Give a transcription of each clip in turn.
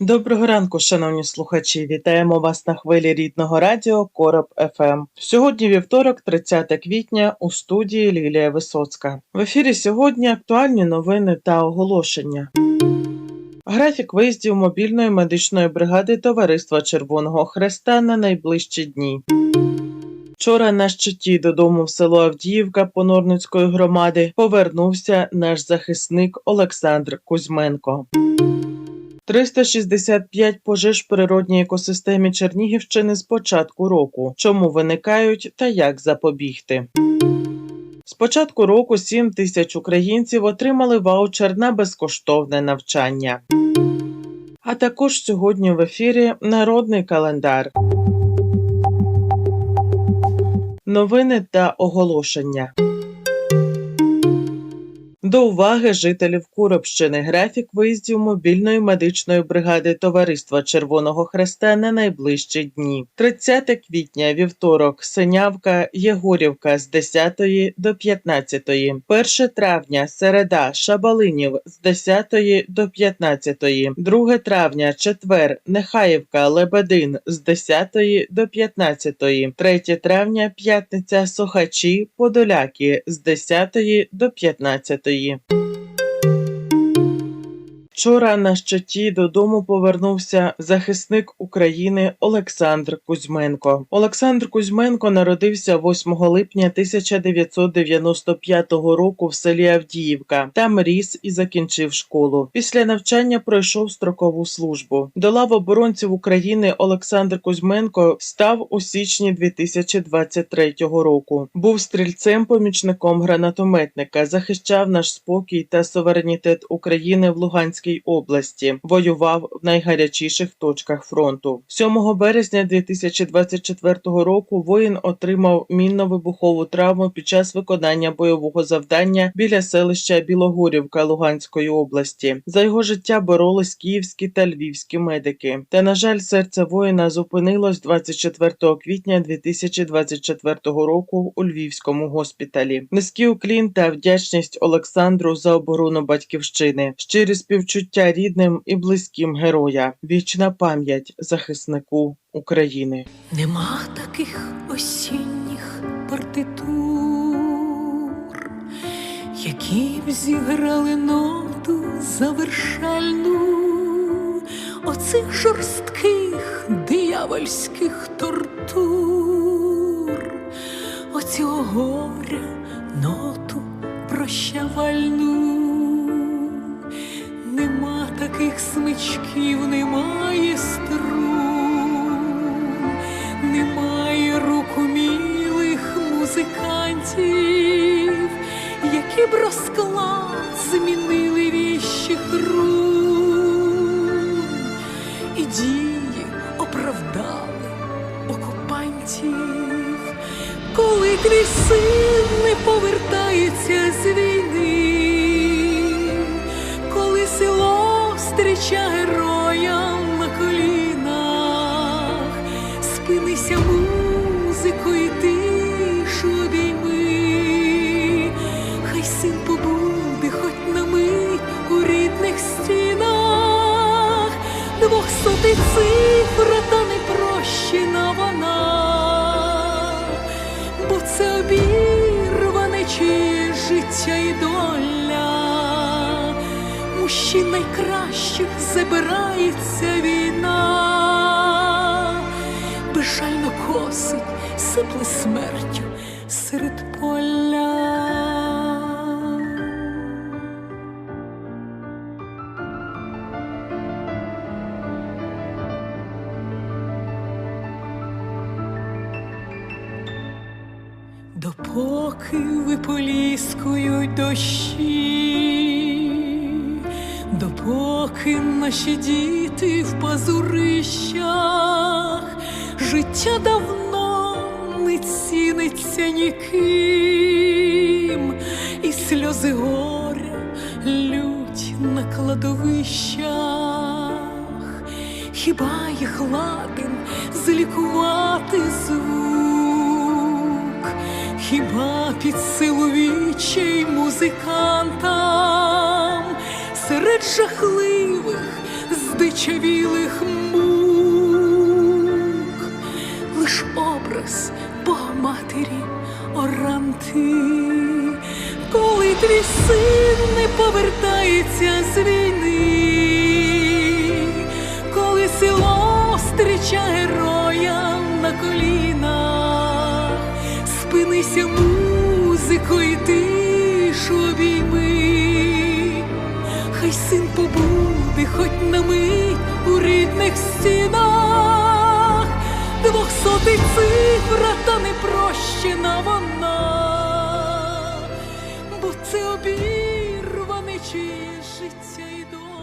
Доброго ранку, шановні слухачі. Вітаємо вас на хвилі рідного радіо Короб ФМ. Сьогодні вівторок, 30 квітня, у студії Лілія Висоцька. В ефірі сьогодні актуальні новини та оголошення. Графік виїздів мобільної медичної бригади Товариства Червоного Хреста на найближчі дні. Вчора на щиті додому в село Авдіївка Понорницької громади повернувся наш захисник Олександр Кузьменко. 365 пожеж в природній екосистемі Чернігівщини з початку року. Чому виникають та як запобігти? З початку року 7 тисяч українців отримали ваучер на безкоштовне навчання. А також сьогодні в ефірі Народний календар. Новини та оголошення. До уваги жителів Куробщини графік виїздів мобільної медичної бригади Товариства Червоного Хреста на найближчі дні. 30 квітня, вівторок, Синявка, Єгорівка з 10 до 15. 1 травня, середа, Шабалинів з 10 до 15. 2 травня, четвер, Нехаївка, Лебедин з 10 до 15. 3 травня, п'ятниця, Сохачі, Подоляки з 10 до 15. Tschüssi. Вчора на щиті додому повернувся захисник України Олександр Кузьменко. Олександр Кузьменко народився 8 липня 1995 року в селі Авдіївка. Там ріс і закінчив школу. Після навчання пройшов строкову службу. До лав оборонців України Олександр Кузьменко став у січні 2023 року. Був стрільцем-помічником гранатометника, захищав наш спокій та суверенітет України в Луганській області. Воював в найгарячіших точках фронту. 7 березня 2024 року воїн отримав мінно-вибухову травму під час виконання бойового завдання біля селища Білогорівка Луганської області. За його життя боролись київські та львівські медики. Та на жаль, серце воїна зупинилось 24 квітня 2024 року у Львівському госпіталі. Низький уклін та вдячність Олександру за оборону батьківщини. Щирі співчуття рідним і близьким героя. Вічна пам'ять захиснику України. Нема таких осінніх партитур, які б зіграли ноду завершальну оцих жорстких диявольських тортур, оцього горя ноту прощавальну. Таких смичків, немає струн, немає рук умілих музикантів, які б розклад змінили віщих рун, і дії оправдали окупантів, коли твій син не повертається з зустріча героям на колінах, спинися музику і тишу обійми, хай син побуде хоч на мить у рідних стінах, двохсотий цифра та непрощена вона, бо це обірване чиє життя і доля мужчин найкращих забирається війна, безжально косить, сипле смертю серед поля. Допоки виполіскують дощі, допоки наші діти в пазурищах. Життя давно не ціниться ніким, і сльози горя лють на кладовищах. Хіба їх ладен злікувати звук, хіба під силу вічей музикантам серед жахливих, здичавілих мук, лиш образ Богоматері оранти, коли твій син не повертається з війни, коли село стріча героя на колінах, спинися музико, і тишу побуде, хоч на мить у рідних стінах, двохсотий цифра, та не прощена вона, бо це обірване чиє життя і доля.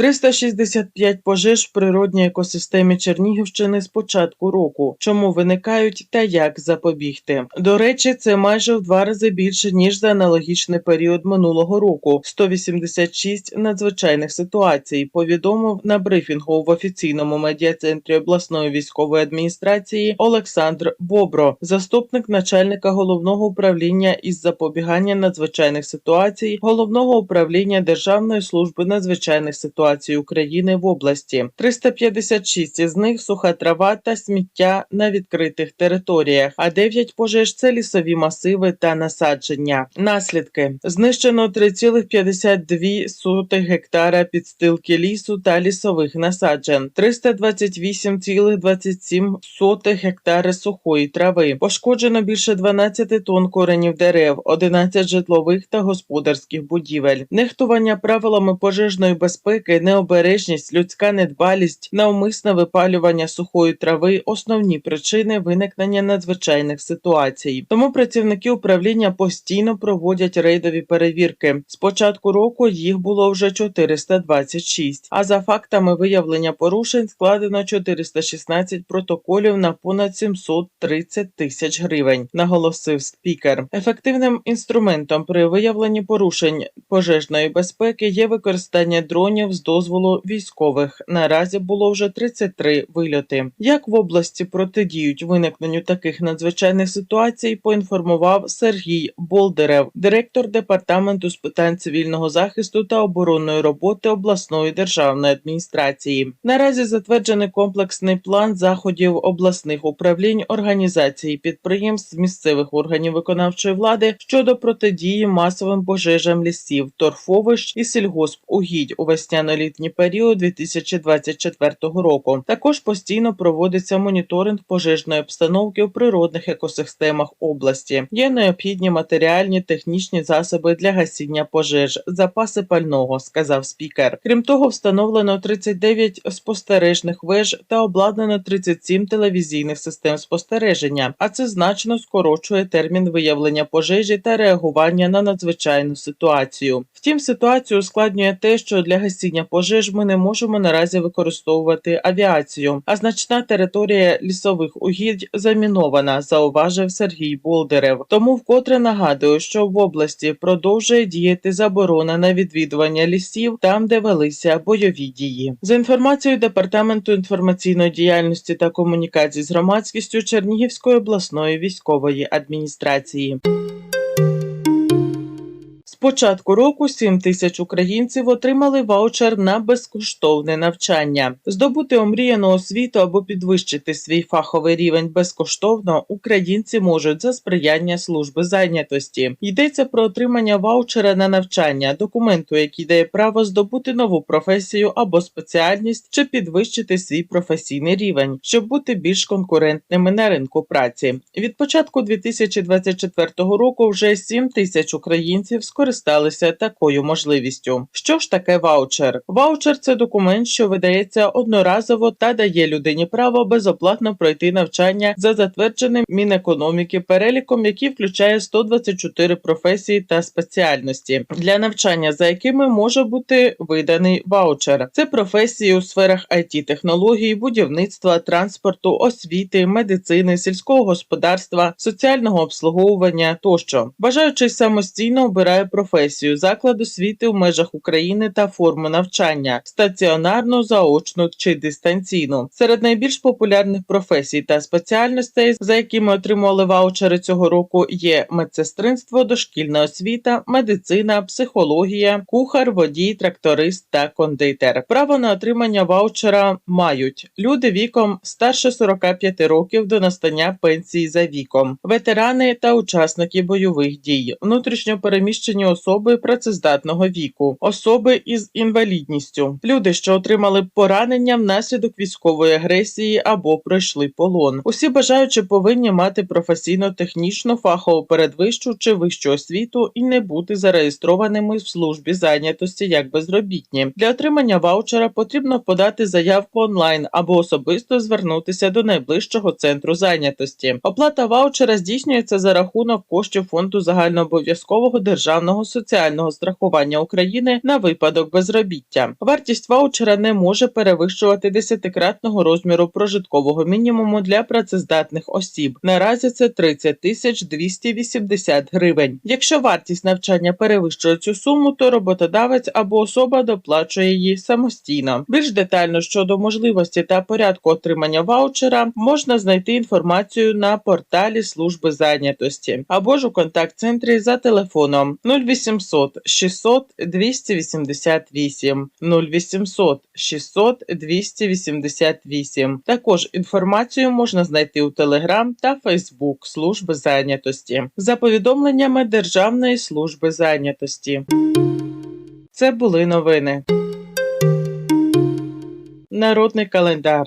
365 пожеж в природній екосистемі Чернігівщини з початку року. Чому виникають та як запобігти? До речі, це майже в два рази більше ніж за аналогічний період минулого року. 186 надзвичайних ситуацій. Повідомив на брифінгу в офіційному медіа-центрі обласної військової адміністрації Олександр Бобро, заступник начальника головного управління із запобігання надзвичайних ситуацій, головного управління Державної служби надзвичайних ситуацій України в області. 356 із них суха трава та сміття на відкритих територіях, а 9 пожеж це лісові масиви та насадження. Наслідки знищено 3,52 гектара підстилки лісу та лісових насаджень, 328,27 гектари сухої трави. Пошкоджено більше 12 тонн коренів дерев, 11 житлових та господарських будівель. Нехтування правилами пожежної безпеки, необережність, людська недбалість, навмисне випалювання сухої трави основні причини виникнення надзвичайних ситуацій. Тому працівники управління постійно проводять рейдові перевірки. З початку року їх було вже 426, а за фактами виявлення порушень складено 416 протоколів на понад 730 тисяч гривень, наголосив спікер. Ефективним інструментом при виявленні порушень пожежної безпеки є використання дронів з дозволу військових. Наразі було вже 33 вильоти. Як в області протидіють виникненню таких надзвичайних ситуацій, поінформував Сергій Болдерев, директор департаменту з питань цивільного захисту та оборонної роботи обласної державної адміністрації. Наразі затверджений комплексний план заходів обласних управлінь, організацій, підприємств, місцевих органів виконавчої влади щодо протидії масовим пожежам лісів, торфовищ і сільгоспугідь у весняно-літній період 2024 року. Також постійно проводиться моніторинг пожежної обстановки в природних екосистемах області. Є необхідні матеріальні технічні засоби для гасіння пожеж, запаси пального, сказав спікер. Крім того, встановлено 39 спостережних веж та обладнано 37 телевізійних систем спостереження, а це значно скорочує термін виявлення пожежі та реагування на надзвичайну ситуацію. Втім, ситуацію ускладнює те, що для гасіння пожеж ми не можемо наразі використовувати авіацію, а значна територія лісових угідь замінована, зауважив Сергій Болдерев. Тому вкотре нагадую, що в області продовжує діяти заборона на відвідування лісів там, де велися бойові дії. За інформацією департаменту інформаційної діяльності та комунікацій з громадськістю Чернігівської обласної військової адміністрації. Початку року 7 тисяч українців отримали ваучер на безкоштовне навчання. Здобути омріяну освіту або підвищити свій фаховий рівень безкоштовно українці можуть за сприяння служби зайнятості. Йдеться про отримання ваучера на навчання, документу, який дає право здобути нову професію або спеціальність чи підвищити свій професійний рівень, щоб бути більш конкурентними на ринку праці. Від початку 2024 року вже 7 тисяч українців скористалися скористалися такою можливістю. Що ж таке ваучер? Ваучер це документ, що видається одноразово та дає людині право безоплатно пройти навчання за затвердженим Мінекономіки переліком, який включає 124 професії та спеціальності для навчання, за якими може бути виданий ваучер. Це професії у сферах it технологій, будівництва, транспорту, освіти, медицини, сільського господарства, соціального обслуговування тощо. Бажаючий самостійно обирає професію, заклад освіти в межах України та форму навчання стаціонарну, заочну чи дистанційну. Серед найбільш популярних професій та спеціальностей, за якими отримували ваучери цього року, є медсестринство, дошкільна освіта, медицина, психологія, кухар, водій, тракторист та кондитер. Право на отримання ваучера мають люди віком старше 45 років до настання пенсії за віком, ветерани та учасники бойових дій, внутрішньо переміщені особи працездатного віку, особи із інвалідністю, люди, що отримали поранення внаслідок військової агресії або пройшли полон. Усі бажаючі повинні мати професійно-технічну фахову передвищу чи вищу освіту і не бути зареєстрованими в службі зайнятості як безробітні. Для отримання ваучера потрібно подати заявку онлайн або особисто звернутися до найближчого центру зайнятості. Оплата ваучера здійснюється за рахунок коштів фонду загальнообов'язкового державного соціального страхування України на випадок безробіття. Вартість ваучера не може перевищувати десятикратного розміру прожиткового мінімуму для працездатних осіб. Наразі це 30 тисяч 280 гривень. Якщо вартість навчання перевищує цю суму, то роботодавець або особа доплачує її самостійно. Більш детально щодо можливості та порядку отримання ваучера можна знайти інформацію на порталі служби зайнятості або ж у контакт-центрі за телефоном 0800 600 288 0800 600 288. Також інформацію можна знайти у Телеграм та Фейсбук служби зайнятості за повідомленнями Державної служби зайнятості. Це були новини. Народний календар.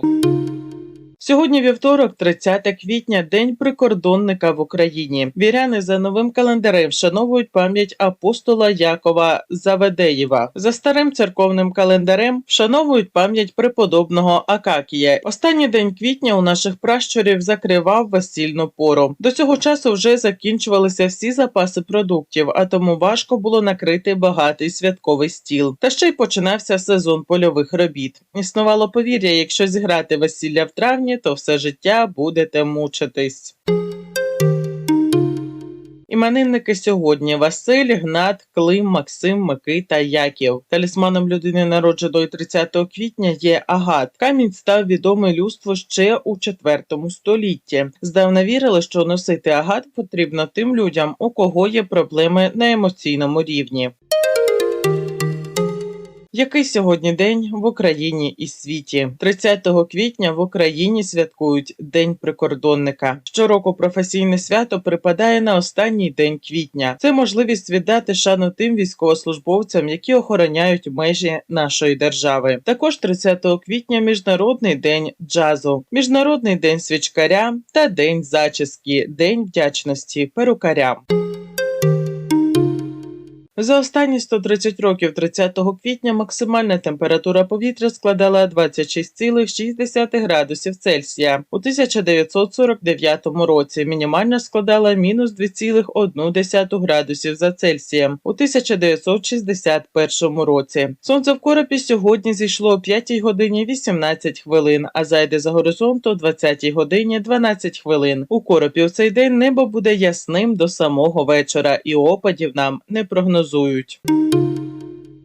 Сьогодні вівторок, 30 квітня, день прикордонника в Україні. Віряни за новим календарем вшановують пам'ять апостола Якова Заведеєва. За старим церковним календарем вшановують пам'ять преподобного Акакія. Останній день квітня у наших пращурів закривав весільну пору. До цього часу вже закінчувалися всі запаси продуктів, а тому важко було накрити багатий святковий стіл. Та ще й починався сезон польових робіт. Існувало повір'я, якщо зіграти весілля в травні, то все життя будете мучитись. Іменинники сьогодні Василь, Гнат, Клим, Максим, Микита, Яків. Талісманом людини, народженої 30 квітня, є агат. Камінь став відомий людству ще у 4 столітті. Здавна вірили, що носити агат потрібно тим людям, у кого є проблеми на емоційному рівні. Який сьогодні день в Україні і світі? 30 квітня в Україні святкують День прикордонника. Щороку професійне свято припадає на останній день квітня. Це можливість віддати шану тим військовослужбовцям, які охороняють межі нашої держави. Також 30 квітня міжнародний день джазу, міжнародний день свічкаря та день зачіски, день вдячності перукарям. За останні 130 років 30 квітня максимальна температура повітря складала 26,6 градусів Цельсія. У 1949 році мінімальна складала мінус 2,1 градусів за Цельсієм. У 1961 році. Сонце в коропі сьогодні зійшло о 5 годині 18 хвилин, а зайде за горизонт о 20 годині 12 хвилин. У коропі у цей день небо буде ясним до самого вечора, і опадів нам не прогнозують.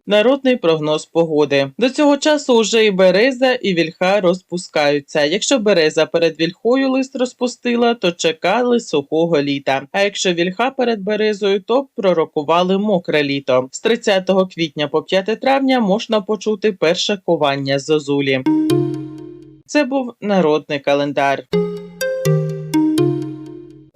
Народний прогноз погоди до цього часу уже і береза, і вільха розпускаються. Якщо береза перед вільхою лист розпустила, то чекали сухого літа. А якщо вільха перед березою, то пророкували мокре літо. З 30 квітня по 5 травня можна почути перше кування зозулі. Це був народний календар.